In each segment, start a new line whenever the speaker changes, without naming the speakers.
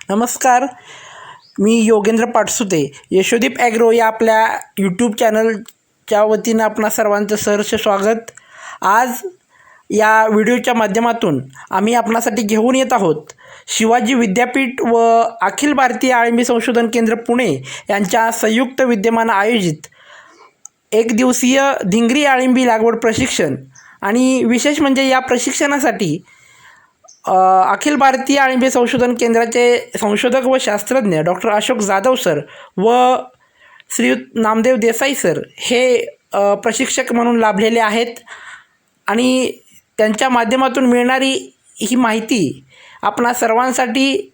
नमस्कार. मी योगेंद्र पाटसुते. यशोदीप ॲग्रो या आपल्या यूट्यूब चॅनलच्या वतीनं आपणा सर्वांचं सहर्ष स्वागत. आज या व्हिडिओच्या माध्यमातून आम्ही आपणासाठी घेऊन येत आहोत शिवाजी विद्यापीठ व अखिल भारतीय आळंबी संशोधन केंद्र पुणे यांच्या संयुक्त विद्यमान आयोजित एक दिवसीय धिंगरी आळिंबी लागवड प्रशिक्षण. आणि विशेष म्हणजे या प्रशिक्षणासाठी अखिल भारतीय आळिंबी संशोधन केंद्राचे संशोधक व शास्त्रज्ञ डॉक्टर अशोक जाधव सर व श्रीयुत नामदेव देसाई सर हे प्रशिक्षक म्हणून लाभलेले आहेत. आणि त्यांच्या माध्यमातून मिळणारी ही माहिती आपणा सर्वांसाठी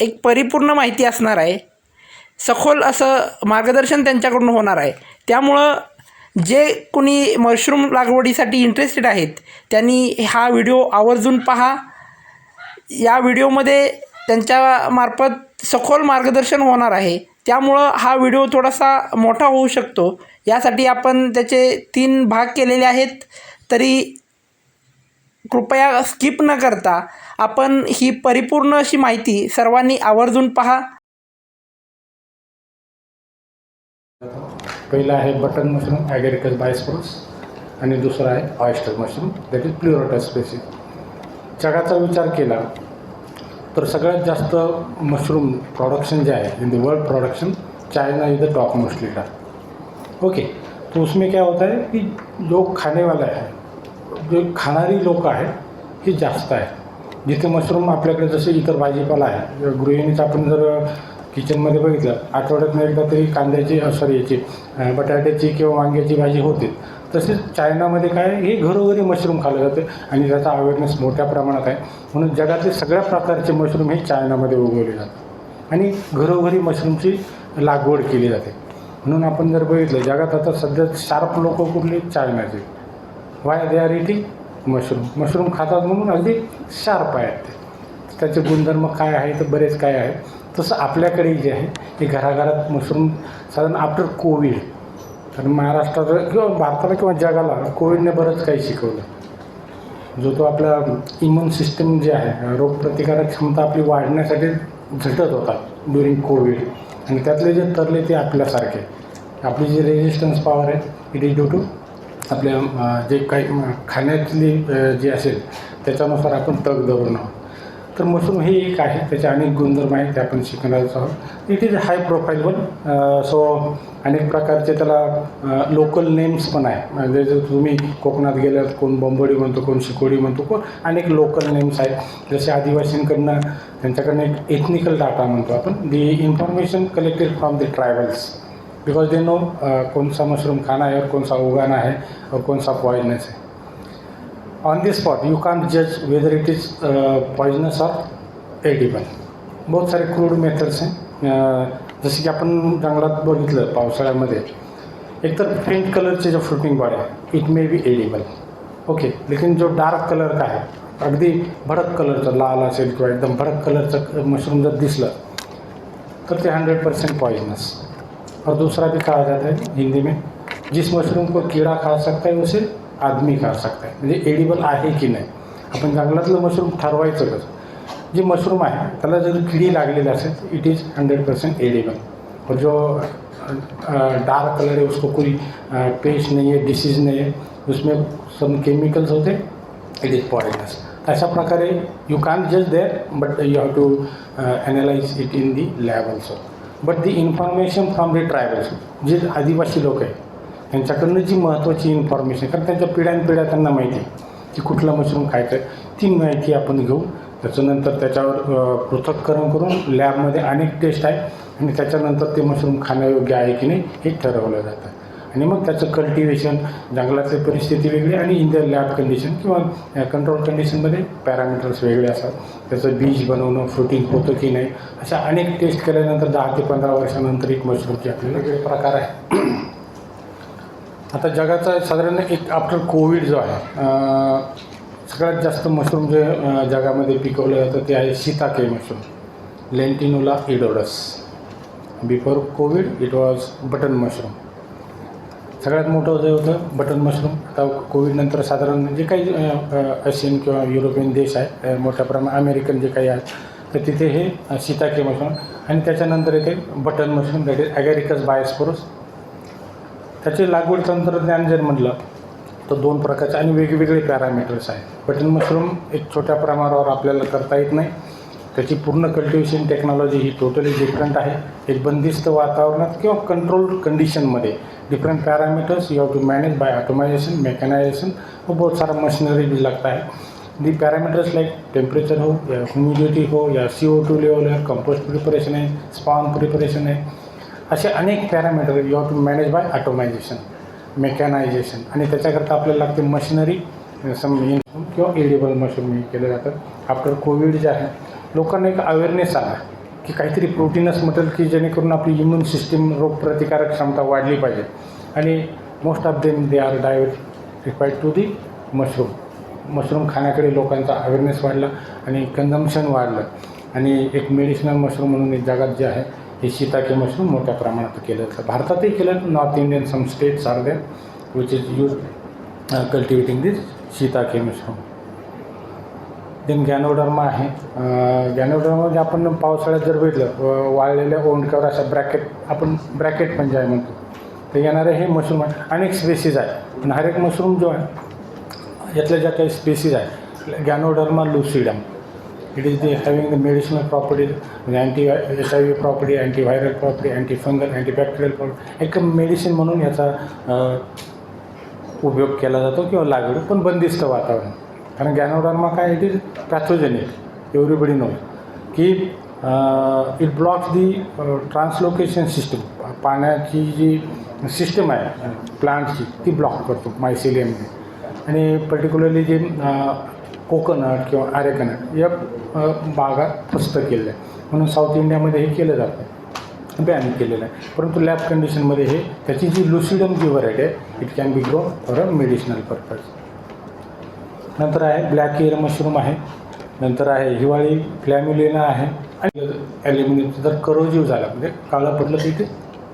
एक परिपूर्ण माहिती असणार आहे. सखोल असं मार्गदर्शन त्यांच्याकडून होणार आहे. त्यामुळं जे कुणी मशरूम लागवडीसाठी इंटरेस्टेड आहेत त्यांनी हा व्हिडिओ आवर्जून पहा. या व्हिडिओमध्ये त्यांच्यामार्फत सखोल मार्गदर्शन होणार आहे. त्यामुळं हा व्हिडिओ थोडासा मोठा होऊ शकतो. यासाठी आपण त्याचे तीन भाग केलेले आहेत. तरी कृपया स्किप न करता आपण ही परिपूर्ण अशी माहिती सर्वांनी आवर्जून पहा.
पहिलं आहे बटन मशरूम ॲगॅरिकस बायस्प्रोस आणि दुसरं आहे oyster mushroom. That is Pleurotus species जगाचा विचार केला तर सगळ्यात जास्त मशरूम प्रोडक्शन जे है in the world production China is the top most okay तो उसमें क्या होता है कि जो खाने वाला है जो खाणारी लोक आहे ही जास्त आहे. जिथे मशरूम आपल्याकडे जसे इतर भाजीपाला आहे गृहिणीच आपण जर किचनमध्ये बघितलं आठवड्यातून एकदा तरी कांद्याची सॉरी याची बटाट्याची किंवा वांग्याची भाजी होते. तसेच चायनामध्ये काय हे घरोघरी मशरूम खाल्लं जातं आणि त्याचा अवेअरनेस मोठ्या प्रमाणात आहे. म्हणून जगातले सगळ्या प्रकारचे मशरूम हे चायनामध्ये उगवले जातात. आणि घरोघरी मशरूमची लागवड केली जाते. म्हणून आपण जर बघितलं जगात आता सध्या शार्प लोक कुठली? चायनाचे. Why they are eating mushroom? Mushroom खातात म्हणून अगदी शार्प आहेत ते. त्याचे गुणधर्म काय आहे तर बरेच काय आहे तसं आपल्याकडे जे आहे हे घराघरात मशरूम साधारण आफ्टर कोविड तर महाराष्ट्रात किंवा भारताला किंवा जगाला कोविडने बरंच काही शिकवलं. जो तो आपला इम्युन सिस्टम जे आहे रोगप्रतिकारक क्षमता आपली वाढण्यासाठी झटत होता ड्युरिंग कोविड आणि त्यातले जे तरले ते आपल्यासारखे. आपली जी रेजिस्टन्स पॉवर आहे इट इज ड्यू टू आपल्या जे काही खाण्यातली जी असेल त्याच्यानुसार आपण तग धरून आहोत. तर मशरूम हे एक आहे त्याचे अनेक गुणधर्म आहेत ते आपण शिकणारच आहोत. It is high profile one so अनेक प्रकारचे त्याला लोकल नेम्स पण आहे. म्हणजे जर तुम्ही कोकणात गेल्यात कोण बोंबोडी म्हणतो कोण शिकोडी म्हणतो कोण अनेक लोकल नेम्स आहेत. जसे आदिवासींकडनं त्यांच्याकडनं एक एथनिकल डाटा म्हणतो आपण. The information collected from the tribals because they know कौन सा मशरूम खाना है और कौन सा उगाना है और कौन सा पॉइजनस है on the spot you can't जज वेदर इट इज पॉइजनस और एडिबल बहुत सारे क्रूड मेथड्स आहेत जसे की आपण जंगलात बघितलं पावसाळ्यामध्ये एकतर फेंट कलरचे जो फ्रुटिंग बॉड आहे it may be edible okay लेकिन जो डार्क कलर का आहे अगदी भडक कलरचं लाल असेल किंवा एकदम भडक कलरचं मशरूम जर दिसलं तर ते हंड्रेड परसेंट पॉइजनस और दूसरा भी कहा जाता है हिंदी में जिस मशरूम को कीड़ा खा सकता है उसे आदमी खा सकता है म्हणजे एडिबल आहे की नाही? आपण जंगलातलं मशरूम ठरवायचं कसं? जे मशरूम आहे त्याला जर किडी लागलेली असेल it is hundred percent edible और जो डार्क कलर है उसको कोई पेस्ट नहीं है डिसीज नहीं है उसमें सम केमिकल्स होते इट इज पॉइजनस अशा प्रकारे यू कॅन जज there but you have to analyse it in the lab also but the information from the tribals जे आदिवासी लोक आहे त्यांच्याकडनं जी महत्त्वाची इन्फॉर्मेशन कारण त्यांच्या पिढ्यानपिढ्या त्यांना माहिती आहे की कुठला मशरूम खायचं आहे ती माहिती आपण घेऊ. त्याच्यानंतर त्याच्यावर पृथक्करण करून लॅबमध्ये अनेक टेस्ट आहे. आणि त्याच्यानंतर ते मशरूम खाण्यायोग्य आहे की नाही हे ठरवलं जातं. आणि मग त्याचं कल्टिवेशन जंगलातली परिस्थिती वेगळी आणि इन द लॅब कंडिशन किंवा कंट्रोल कंडिशनमध्ये पॅरामीटर्स वेगळे असतात. त्याचं बीज बनवणं फ्रुटिंग होतं की नाही अशा अनेक टेस्ट केल्यानंतर दहा ते पंधरा वर्षानंतर एक मशरूमचे आपल्याला वेगळे प्रकार आहे आता जगाचा साधारण एक आफ्टर कोविड जो आहे सगळ्यात जास्त मशरूम जे जगामध्ये पिकवलं जातं ते आहे shiitake mushroom Lentinula edodes before COVID it was button mushroom सगळ्यात मोठं जे होतं बटन मशरूम आता कोविडनंतर साधारण जे काही आशियन किंवा युरोपियन देश आहे मोठ्या प्रमाणात अमेरिकन जे काही आहेत तर तिथे हे अ, शिताके मशरूम आणि त्याच्यानंतर येते button mushroom that is Agaricus bisporus त्याचे लागवड तंत्रज्ञान जर म्हटलं तर दोन प्रकारचे आणि वेगवेगळे पॅरामीटर्स आहेत. बटन मशरूम एक छोट्या प्रमाणावर आपल्याला करता येत नाही. त्याची पूर्ण कल्टिवेशन टेक्नॉलॉजी ही टोटली डिफरंट आहे. एक बंदिस्त वातावरणात किंवा कंट्रोल कंडिशनमध्ये different parameters you have to manage by automisation mechanisation व बहुत सारा मशीनरी भी लगता है दी पैरामीटर्स लाइक टेम्परेचर हो या ह्युमिडिटी हो या सी ओ टू लेवल है कंपोस्ट प्रिपरेशन है स्पॉन प्रिपरेशन है असे अनेक parameter you have to manage by automisation mechanisation आणि त्याच्याकरता आपल्याला लागते मशिनरी सम किंवा एडिबल मशरूम हे केलं जातं. आफ्टर कोविड जे आहे लोकांना एक अवेअरनेस आला की काहीतरी प्रोटीनस मटेरियल की जेणेकरून आपली इम्युन सिस्टीम रोगप्रतिकारक क्षमता वाढली पाहिजे. आणि most of them they are diversified to the mushroom mushroom खाण्याकडे लोकांचा अवेअरनेस वाढला आणि कन्झम्शन वाढलं. आणि एक मेडिसिनल मशरूम म्हणून एक जगात जे आहे हे शिताके मशरूम मोठ्या प्रमाणात केलं जातं. भारतातही केलं north Indian some states are there which is use cultivating this shiitake mushroom. Then Ganoderma आहे. Uh, गॅनोडर्मा म्हणजे आपण पावसाळ्यात जर बघितलं वाळलेल्या ओंडक्यावर अशा ब्रॅकेट आपण ब्रॅकेट पण आहे म्हणतो तर येणारे हे मशरूम आहे. अनेक स्पेसीज आहे पण हर एक मशरूम जो आहे यातल्या ज्या काही स्पेसीज आहे Ganoderma lucidum it is the, having the medicinal properties, the anti HIV property, antiviral property antifungal, antibacterial property एक मेडिसिन म्हणून याचा उपयोग केला जातो किंवा लागवड पण बंदिस्त वातावरण. कारण गॅनोडर्मा काय it is pathogenic everybody know की it blocks the translocation system पाण्याची जी सिस्टम आहे प्लांटची ती ब्लॉक करतो मायसिलियमने आणि पर्टिक्युलरली जे कोकोनट किंवा आरेकनट या भागात बागा फस्त केलेलं आहे म्हणून साऊथ इंडियामध्ये हे केलं जातं. बॅन केलेलं आहे. परंतु लॅब कंडिशनमध्ये हे त्याची जी लुसिडम जी व्हरायटी आहे it can be grow for a medicinal purpose नंतर आहे ब्लॅक एअर मशरूम आहे. नंतर आहे हिवाळी फ्लॅम्युलेना आहे. आणि ॲल्युमिनियम जर करोजीव झाला म्हणजे काळं पडलं की ते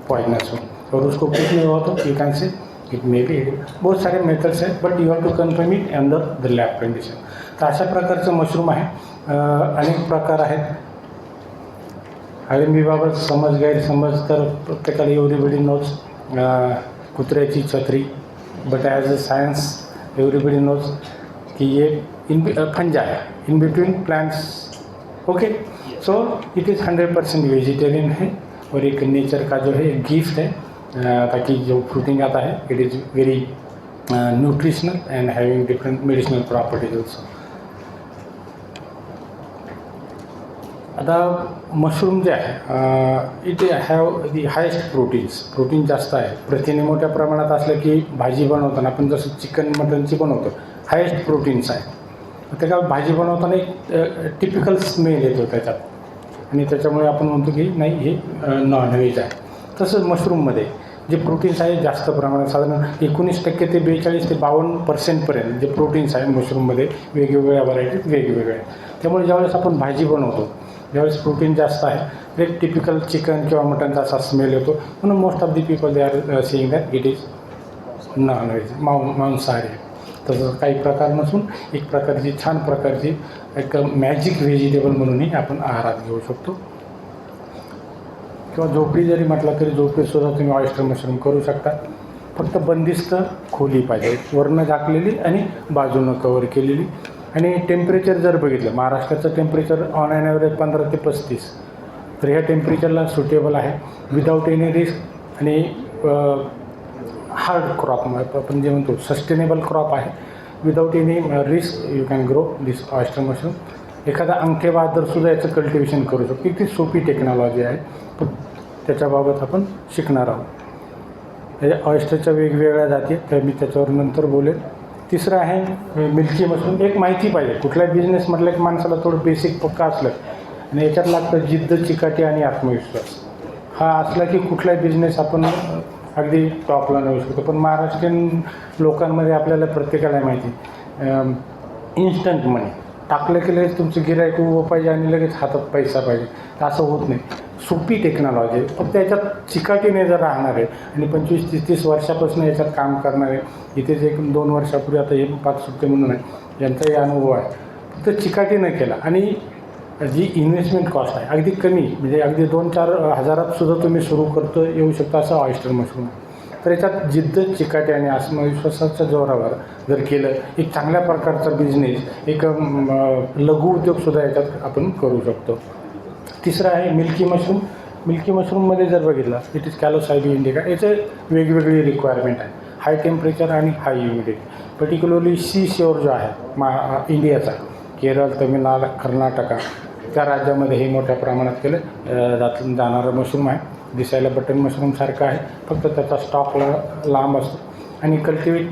पॉइजनस होतो. और उसको कुछ नहीं हुआ तो you can say it may be बहुत सारे मेथड्स आहेत but you have to confirm it under the lab condition तर अशा प्रकारचं मशरूम आहे. अनेक प्रकार आहेत. अळिंबीबाबत समज गैरसमज तर प्रत्येकाला एव्हरीबडी नोज कुत्र्याची छत्री. But as a science everybody knows की ये इन फंजा है in between plants okay so it is hundred percent vegetarian है और एक नेचर का जो है एक गिफ्ट है. ताकि जो फ्रूटिंग आता है it is very nutritional and having different medicinal properties also आता मशरूम जे आहे it have the highest proteins protein जास्त आहे प्रथिने मोठ्या प्रमाणात असलं की भाजी बनवताना आपण जसं चिकन मटनची बनवतो हायेस्ट प्रोटीन्स आहे त्या भाजी बनवताना एक टिपिकल स्मेल येतो त्याच्यात. आणि त्याच्यामुळे आपण म्हणतो की नाही हे नॉनव्हेज आहे. तसंच मशरूममध्ये जे प्रोटीन्स आहे जास्त प्रमाणात साधारण एकोणीस टक्के ते बेचाळीस ते बावन्न पर्सेंटपर्यंत जे प्रोटीन्स आहे मशरूममध्ये वेगवेगळ्या व्हरायटीत वेगवेगळ्या त्यामुळे ज्यावेळेस आपण भाजी बनवतो ज्यावेळेस प्रोटीन जास्त आहे ते टिपिकल चिकन किंवा मटनचा असा स्मेल येतो. म्हणून most of the people they are seeing that it is non veg मां मांसाहारी. आहे. तसं काही प्रकार नसून एक प्रकारची छान प्रकारची एक मॅजिक व्हेजिटेबल म्हणूनही आपण आहारात घेऊ शकतो. किंवा झोपडी जरी म्हटलं तरी झोपडीसुद्धा तुम्ही ऑयस्टर मशरूम करू शकता. फक्त बंदिस्त खोली पाहिजे. वरनं झाकलेली आणि बाजूनं कवर केलेली. आणि टेम्परेचर जर बघितलं महाराष्ट्राचं टेम्परेचर ऑन अँड ॲव्हरेज पंधरा ते पस्तीस. तर ह्या टेम्परेचरला सुटेबल आहे. विदाऊट एनी रिस्क आणि हार्ड क्रॉप आपण जे म्हणतो सस्टेनेबल क्रॉप आहे. Without any risk you can grow this oyster mushroom एखादा अंकेबहादरसुद्धा याचं कल्टिवेशन करू शकतो. किती सोपी टेक्नॉलॉजी आहे. पण त्याच्याबाबत आपण शिकणार आहोत. हे ऑयस्टरच्या वेगवेगळ्या जाती तर मी त्याच्यावर नंतर बोलेन. तिसरं आहे मिल्की मशरूम एक माहिती पाहिजे. कुठलाही बिझनेस म्हटलं की माणसाला थोडं बेसिक पक्का असलं आणि याच्यात लागतं जिद्द चिकाटी आणि आत्मविश्वास. हा असला की कुठलाही बिझनेस आपण अगदी टॉपला नेऊ शकतो पण महाराष्ट्रीयन लोकांमध्ये आपल्याला प्रत्येकाला माहिती. इन्स्टंट मनी टाकलं की लगेच तुमचं गिरायक उभं पाहिजे आणि लगेच हातात पैसा पाहिजे. तर असं होत नाही. सोपी टेक्नॉलॉजी आहे फक्त याच्यात चिकाटीने जर राहणार आहे आणि पंचवीस तीस तीस वर्षापासून याच्यात काम करणार आहे इथेच एक दोन वर्षापूर्वी आता हे पाच सुट्टे म्हणून आहे यांचाही अनुभव आहे. फक्त चिकाटीनं केला. आणि जी इन्व्हेस्टमेंट कॉस्ट आहे अगदी कमी म्हणजे अगदी दोन चार हजारात सुद्धा तुम्ही सुरू करतो येऊ शकता असं ऑयस्टर मशरूम आहे. तर याच्यात जिद्द चिकाटी आणि आत्मविश्वासाच्या जोरावर जर केलं एक चांगल्या प्रकारचा बिझनेस एक लघु उद्योगसुद्धा याच्यात आपण करू शकतो. तिसरं आहे मिल्की मशरूम. मिल्की मशरूममध्ये जर बघितला इट इज कॅलोसायबी इंडिका याचं वेगवेगळी रिक्वायरमेंट आहे हाय टेम्परेचर आणि high humidity particularly sea shore जो आहे मा इंडियाचा केरळ तमिळनाडू कर्नाटका त्या राज्यामध्ये हे मोठ्या प्रमाणात केलं जात जाणारं मशरूम आहे. दिसायला बटन मशरूमसारखं आहे. फक्त त्याचा स्टॉक लांब असतो. आणि कल्टिवेट